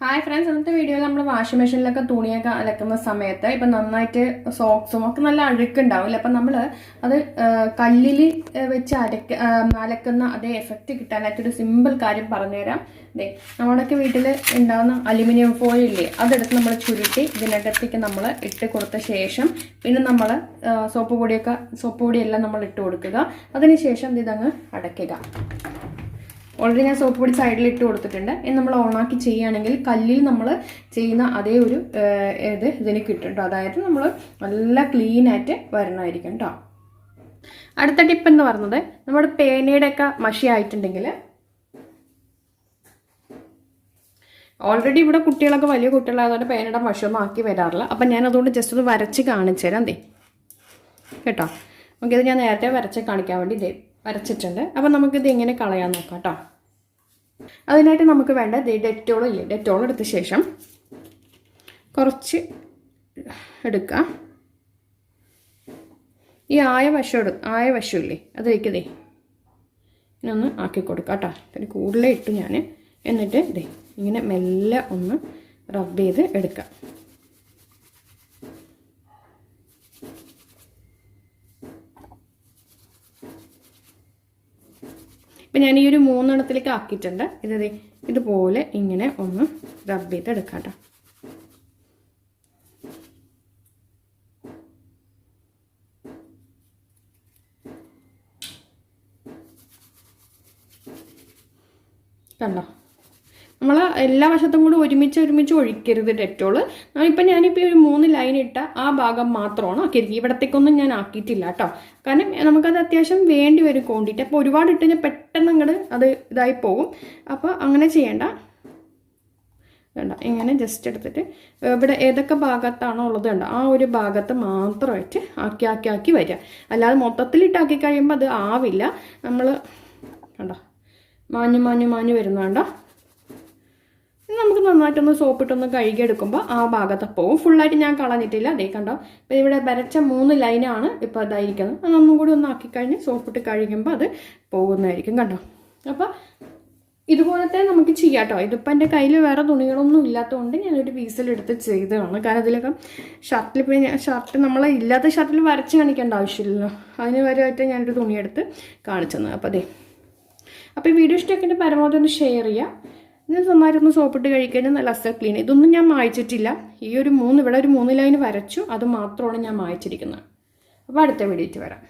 Hi friends ഇന്നത്തെ വീഡിയോയിൽ നമ്മൾ വാഷിംഗ് മെഷീനിലൊക്കെ തുണിയൊക്കെ അലക്കുന്ന സമയത്ത് ഇപ്പം നന്നായിട്ട് സോക്സും ഒക്കെ നല്ല അഴുക്കുണ്ടാവില്ല? അപ്പം നമ്മൾ അത് കല്ലിൽ വെച്ച് അരക്ക അലക്കുന്ന അതേ എഫക്റ്റ് കിട്ടാനായിട്ടൊരു സിമ്പിൾ കാര്യം പറഞ്ഞുതരാം. ദേ നമ്മുടെയൊക്കെ വീട്ടിൽ ഉണ്ടാകുന്ന അലുമിനിയം ഫോയിൽ ഇല്ലേ അതെടുത്ത് നമ്മൾ ചുരുട്ടി ഇതിനകത്തേക്ക് നമ്മൾ ഇട്ട് കൊടുത്ത ശേഷം പിന്നെ നമ്മൾ സോപ്പ് പൊടിയൊക്കെ സോപ്പ് പൊടിയെല്ലാം നമ്മൾ ഇട്ട് കൊടുക്കുക. അതിനുശേഷം ഇതങ്ങ് അടയ്ക്കുക. ഓൾറെഡി ഞാൻ സോപ്പ് പൊടി സൈഡിൽ ഇട്ട് കൊടുത്തിട്ടുണ്ട്. ഇനി നമ്മൾ ഓണാക്കി ചെയ്യുകയാണെങ്കിൽ കല്ലിൽ നമ്മൾ ചെയ്യുന്ന അതേ ഒരു ഇത് ഇതിന് കിട്ടും കേട്ടോ അതായത് നമ്മൾ നല്ല ക്ലീൻ ആയിട്ട് വരണമായിരിക്കും കേട്ടോ അടുത്ത ടിപ്പ് എന്ന് പറയുന്നത് നമ്മുടെ പേനയുടെ ഒക്കെ മഷി ആയിട്ടുണ്ടെങ്കിൽ ഓൾറെഡി ഇവിടെ കുട്ടികളൊക്കെ വലിയ കുട്ടികളായതുകൊണ്ട് പേനയുടെ മഷൊന്നും ആക്കി വരാറില്ല. അപ്പം ഞാൻ അതുകൊണ്ട് ജസ്റ്റ് ഒന്ന് വരച്ച് കാണിച്ചു തരാം ദേ. കേട്ടോ? നമുക്കിത് ഞാൻ നേരത്തെ വരച്ച് കാണിക്കാൻ വേണ്ടി ദേ വരച്ചിട്ടുണ്ട്. അപ്പം നമുക്കിത് എങ്ങനെ കളയാൻ നോക്കാം കേട്ടോ അതിനായിട്ട് നമുക്ക് വേണ്ട ഡെറ്റോൾ ഇല്ലേ? ഡെറ്റോൾ എടുത്ത ശേഷം കുറച്ച് എടുക്കുക ഈ ആയ വശം എടു ആയ വശം ഇല്ലേ? അതിലേക്ക് ദേ ഇതൊന്ന് ആക്കി കൊടുക്കാം കേട്ടോ പിന്നെ കൂടുതലേ ഞാൻ എന്നിട്ട് ദേ ഇങ്ങനെ മെല്ലെ ഒന്ന് റബ്ബ് ചെയ്ത് എടുക്കാം. ഇപ്പം ഞാൻ ഈ ഒരു മൂന്നെണ്ണത്തിലേക്ക് ആക്കിയിട്ടുണ്ട്. ഇത് ഇതുപോലെ ഇങ്ങനെ ഒന്ന് റബ് ചെയ്ത് എടുക്കാം കേട്ടോ കണ്ടോ? നമ്മൾ എല്ലാ വശത്തും കൂടി ഒരുമിച്ച് ഒരുമിച്ച് ഒഴിക്കരുത് ഡെറ്റോൾ ഇപ്പം ഞാനിപ്പോൾ ഒരു മൂന്ന് ലൈൻ ഇട്ട ആ ഭാഗം മാത്രമാണ് ആക്കിയിരിക്കുക ഇവിടത്തേക്കൊന്നും ഞാൻ ആക്കിയിട്ടില്ല കേട്ടോ. കാരണം നമുക്കത് അത്യാവശ്യം വേണ്ടി വരും ക്വാണ്ടിറ്റി അപ്പോൾ ഒരുപാട് ഇട്ട് കഴിഞ്ഞാൽ പെട്ടെന്ന് അങ്ങോട്ട് അത് ഇതായി പോകും. അപ്പോൾ അങ്ങനെ ചെയ്യേണ്ട. വേണ്ട ഇങ്ങനെ ജസ്റ്റ് എടുത്തിട്ട് ഇവിടെ ഏതൊക്കെ ഭാഗത്താണോ ഉള്ളത് വേണ്ട ആ ഒരു ഭാഗത്ത് മാത്രമായിട്ട് ആക്കി ആക്കി ആക്കി വരിക. അല്ലാതെ മൊത്തത്തിൽ ഇട്ടാക്കി കഴിയുമ്പോൾ അത് ആവില്ല. നമ്മൾ കണ്ടോ? മാഞ്ഞു മാഞ്ഞു മാഞ്ഞു വരുന്നുണ്ടോ നമുക്ക് നന്നായിട്ടൊന്ന് സോപ്പിട്ടൊന്ന് കഴുകിയെടുക്കുമ്പോൾ ആ ഭാഗത്ത് പോവും ഫുള്ളായിട്ട് ഞാൻ കളഞ്ഞിട്ടില്ല. അതേ കണ്ടോ? അപ്പോൾ ഇവിടെ വരച്ച മൂന്ന് ലൈനാണ് ഇപ്പോൾ ഇതായിരിക്കുന്നത് അതൊന്നും കൂടി ഒന്ന് ആക്കിക്കഴിഞ്ഞ് സോപ്പിട്ട് കഴുകുമ്പോൾ അത് പോകുന്നതായിരിക്കും കണ്ടോ? അപ്പോൾ ഇതുപോലത്തെ നമുക്ക് ചെയ്യാം കേട്ടോ ഇതിപ്പോൾ എന്റെ കയ്യിൽ വേറെ തുണികളൊന്നും ഇല്ലാത്തതുകൊണ്ട് ഞാനൊരു പീസിലെടുത്ത് ചെയ്തതാണ്. കാരണം ഇതിലൊക്കെ ഷർട്ടിൽ ഞാൻ ഷർട്ട് നമ്മൾ ഇല്ലാത്ത ഷർട്ടിൽ വരച്ച് കാണിക്കേണ്ട ആവശ്യമില്ലല്ലോ. അതിന് വരെയായിട്ട് ഞാനൊരു തുണിയെടുത്ത് കാണിച്ചു തന്നത് അപ്പോൾ അതെ അപ്പോൾ ഈ വീഡിയോ ഇഷ്ടമൊക്കെ പരമാവധി ഒന്ന് ഷെയർ ചെയ്യുക ഇനി നന്നായിട്ടൊന്ന് സോപ്പിട്ട് കഴിക്കാൻ നല്ല അസ ക്ലീൻ ഇതൊന്നും ഞാൻ മായ്ച്ചിട്ടില്ല. ഈ ഒരു മൂന്ന് ഇവിടെ ഒരു മൂന്ന് ലൈൻ വരച്ചു. അത് മാത്രമാണ് ഞാൻ മായ്ച്ചിരിക്കുന്നത്. അപ്പോൾ അടുത്ത വീഡിയോയ്ക്ക് വരാം.